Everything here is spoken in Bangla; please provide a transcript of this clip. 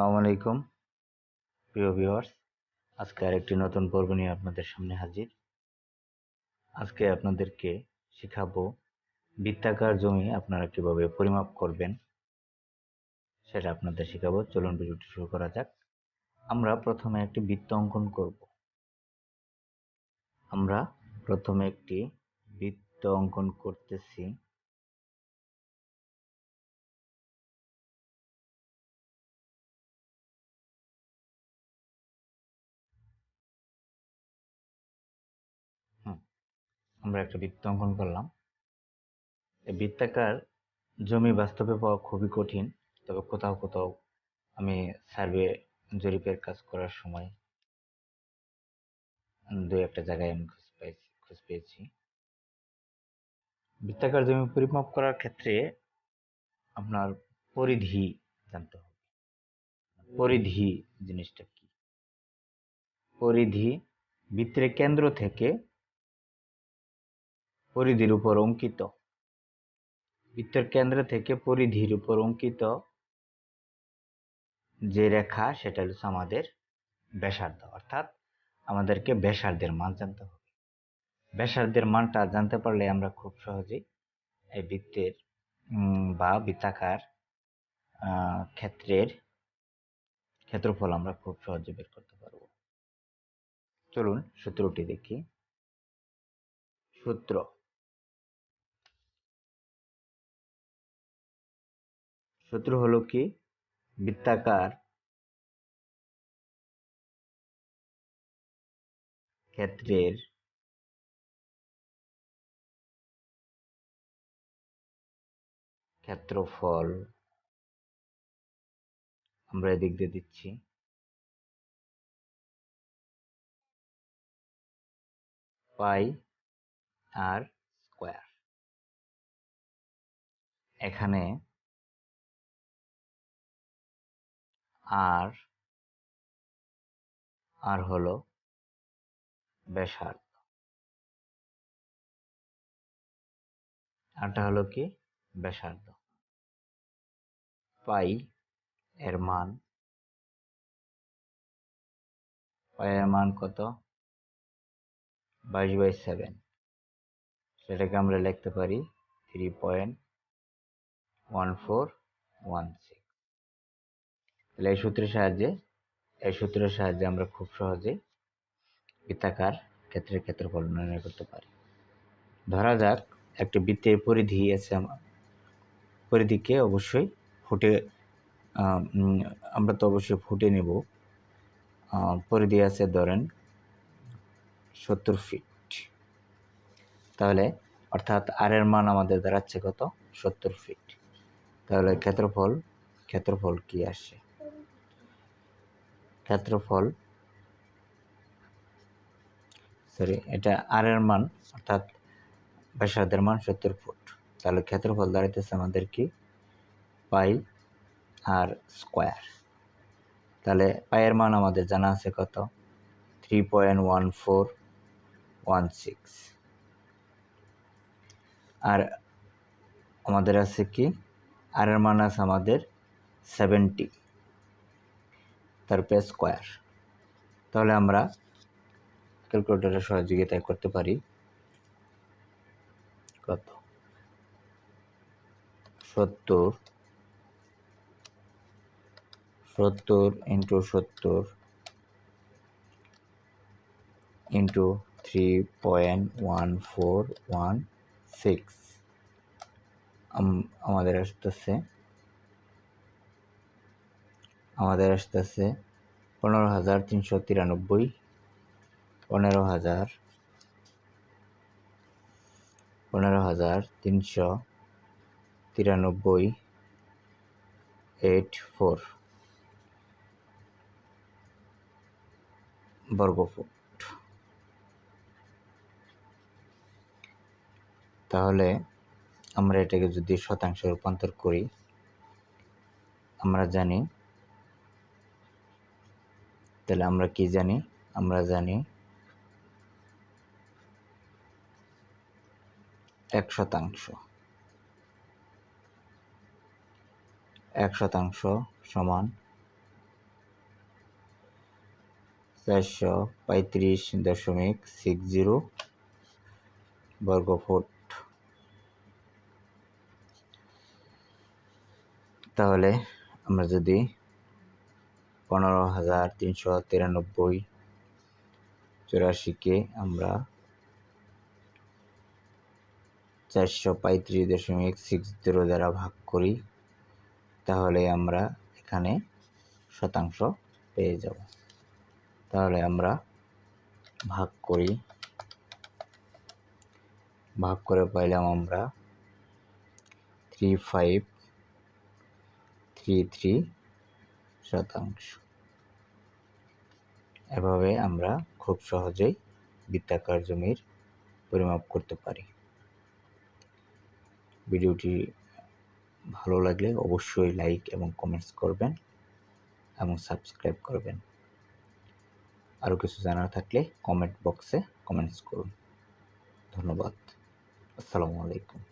আসসালামু আলাইকুম। প্রিয় ভিউয়ার্স আজকে আরেকটি নতুন পর্ব নিয়ে আপনাদের সামনে হাজির। আজকে আপনাদেরকে শেখাবো বৃত্তাকার জমি আপনারা কীভাবে পরিমাপ করবেন সেটা আপনাদের শেখাবো। চলুন ভিডিওটি শুরু করা যাক। আমরা প্রথমে একটি বৃত্ত অঙ্কন করব। আমরা প্রথমে একটি বৃত্ত অঙ্কন করতেছি। আমরা একটা বৃত্ত অঙ্কন করলাম। এই বৃত্তাকার জমি বাস্তবে পাওয়া খুবই কঠিন, তবে কোথাও কোথাও আমি সার্ভে জরিপের কাজ করার সময় দু একটা জায়গায় আমি খোঁজ পেয়েছি খোঁজ পেয়েছি। বৃত্তাকার জমি পরিমাপ করার ক্ষেত্রে আপনার পরিধি জানতে হবে। পরিধি জিনিসটা কি? পরিধি বৃত্তের কেন্দ্র থেকে পরিধির উপর অঙ্কিত। বৃত্তের কেন্দ্র থেকে পরিধির উপর অঙ্কিত যে রেখা, সেটা হচ্ছে আমাদের ব্যাসার্ধ। অর্থাৎ আমাদেরকে ব্যাসার্ধের মান জানতে হবে। ব্যাসার্ধের মানটা জানতে পারলে আমরা খুব সহজেই এই বৃত্তের বা বৃত্তাকার ক্ষেত্রের ক্ষেত্রফল আমরা খুব সহজে বের করতে পারব। চলুন সূত্রটি দেখি। সূত্র সূত্র হলো কি? বৃত্তাকার। ক্ষেত্রের। ক্ষেত্রফল। আমরা এদিক দিয়ে দিচ্ছি। Pi r square. এখানে আর আর হলো ব্যাসার্ধ। আরটা হলো কি? ব্যাসার্ধ। পাই এর মান, পাই এর মান কত? বাইশ বাই সেভেন। সেটাকে আমরা লিখতে পারি three point one four one six. তাহলে এই সূত্রের সাহায্যে, এই সূত্রের সাহায্যে আমরা খুব সহজেই বৃত্তাকার ক্ষেত্রের ক্ষেত্রফল নির্ণয় করতে পারি। ধরা যাক, একটি বৃত্তের পরিধি আছে আমার। পরিধিকে অবশ্যই ফুটে আমরা তো অবশ্যই ফুটে নেব। পরিধি আছে ধরেন সত্তর ফিট তাহলে অর্থাৎ আর এর মান আমাদের দাঁড়াচ্ছে কত? সত্তর ফিট তাহলে ক্ষেত্রফল ক্ষেত্রফল কি আসে? ক্ষেত্রফল সরি এটা আর এর মান, অর্থাৎ ব্যাসার্ধের মান সত্তর ফুট। তাহলে ক্ষেত্রফল দাঁড়াইতেছে আমাদের কি? পাই আর স্কোয়ার তাহলে পায়ের মান আমাদের জানা আছে কত? Three point one four one six আর আমাদের আছে কি? আর এর মান আছে আমাদের সেভেন্টি তারপরে স্কোয়ার তাহলে আমরা ক্যালকুলেটরের সহযোগিতায় করতে পারি। কত? সত্তর। সত্তর ইন্টু সত্তর into three point one four one six আমাদের আসতেছে। আমাদের আসতেছে পনেরো হাজার তিনশো তিরানব্বই, পনেরো হাজার পনেরো হাজার তিনশো তিরানব্বই, এইট ফোর বর্গফুট। তাহলে আমরা এটাকে যদি শতাংশে রূপান্তর করি, আমরা জানি তাহলে আমরা কি জানি? আমরা জানি এক শতাংশ। এক শতাংশ সমান চারশো পঁয়ত্রিশ দশমিক সিক্স জিরো বর্গফুট। তাহলে আমরা যদি পনেরো হাজার তিনশো তিরানব্বই। চুরাশিকে আমরা চারশো পঁয়ত্রিশ দশমিক সিক্স জিরো দ্বারা ভাগ করি, তাহলে আমরা এখানে শতাংশ পেয়ে যাব। তাহলে আমরা ভাগ করি। ভাগ করে পাইলাম আমরা থ্রি ফাইভ থ্রি থ্রি শতাংশ। এভাবে আমরা খুব সহজেই বৃত্তাকার জমির পরিমাপ করতে পারি। ভিডিওটি ভালো লাগলে অবশ্যই লাইক এবং কমেন্টস করবেন এবং সাবস্ক্রাইব করবেন। আরও কিছু জানার থাকলে কমেন্ট বক্সে কমেন্টস করুন। ধন্যবাদ। আসসালামু আলাইকুম।